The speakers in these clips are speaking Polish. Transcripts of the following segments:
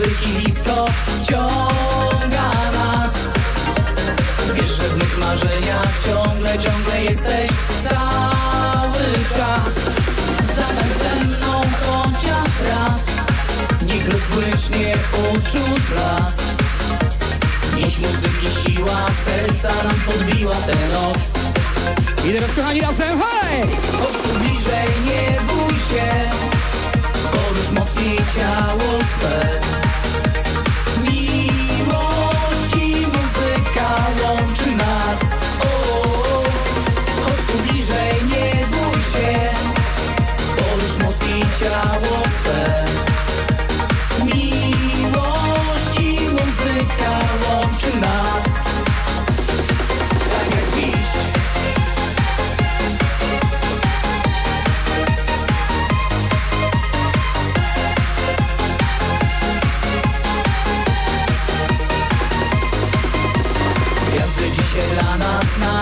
muzyki blisko wciąga nas. Wiesz, że w mych marzeniach ciągle, ciągle jesteś cały czas. Zatań ze mną chociaż raz. Niech rozbłyśnie uczuć las Dziś muzyki siła serca nam podbiła tę noc I teraz kochani razem, hej! Chodź tu bliżej, nie bój się Porusz mocniej ciało Twe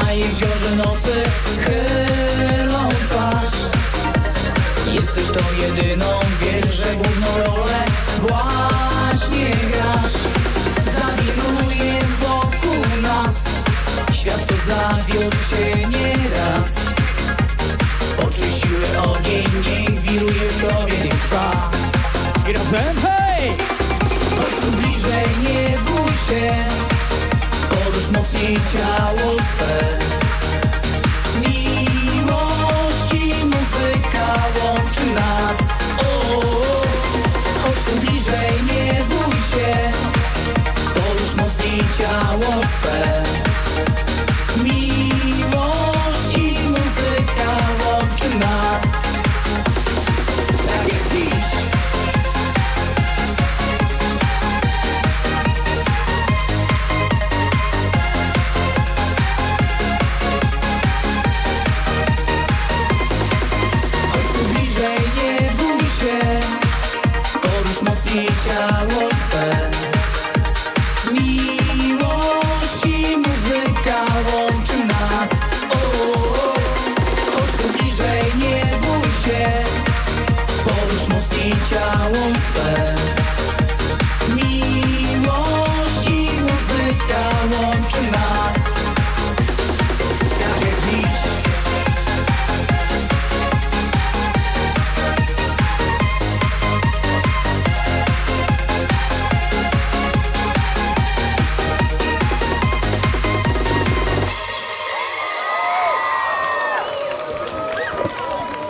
na jeziorze nocy chylą twarz. Jesteś tą jedyną, wiesz, że główną rolę właśnie grasz. Zawiruje wokół nas świat, co zawiódł ciało Twe Miłość i muzyka łączy nas. O, Chodź tu bliżej, nie bój się. Porusz mocniej ciało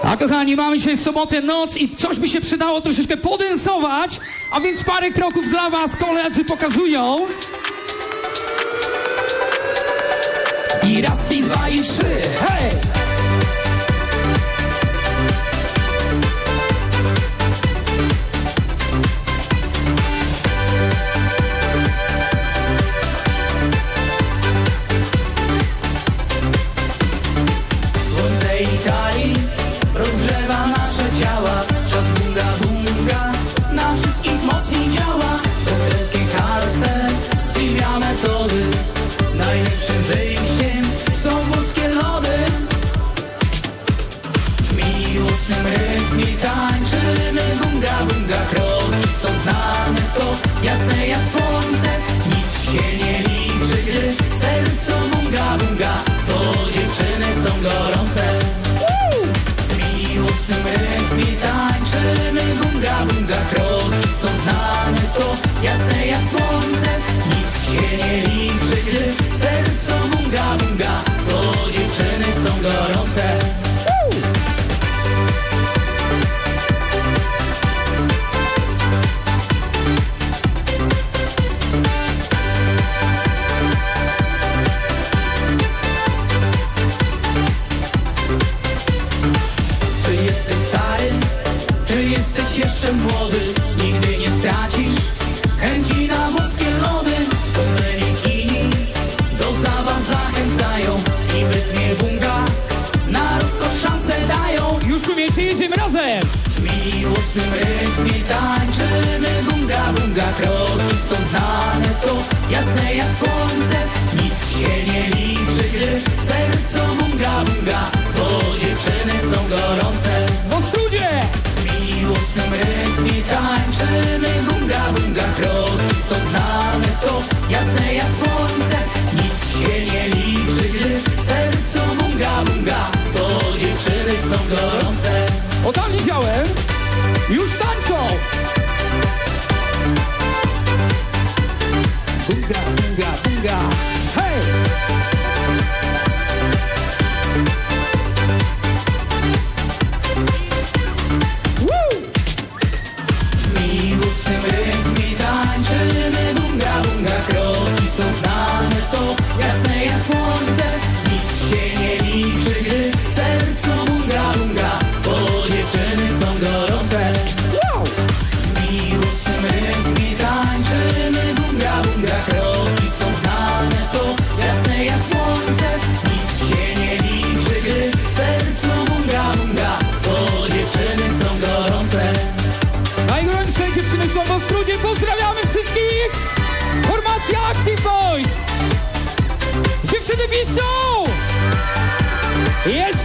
A kochani, mamy dzisiaj sobotę, noc i coś by się przydało troszeczkę podensować, a więc parę kroków dla was koledzy pokazują. I raz, i dwa, i trzy Hej! Są znane, to jasne jak słońce. Nic się nie razem! W miłosnym rytmie tańczymy. Bunga bunga Kroki są znane, to jasne jak słońce. Nic się nie liczy, gdy w sercu bunga bunga Bo dziewczyny są gorące. W studzie! w miłosnym rytmie tańczy tańczymy. Bunga, bunga Kroki są znane, to jasne jak słońce. Nic się nie liczy, gdy w sercu bunga, bunga Bo dziewczyny są gorące O tam widziałem! Już tańczą! Dziewczyny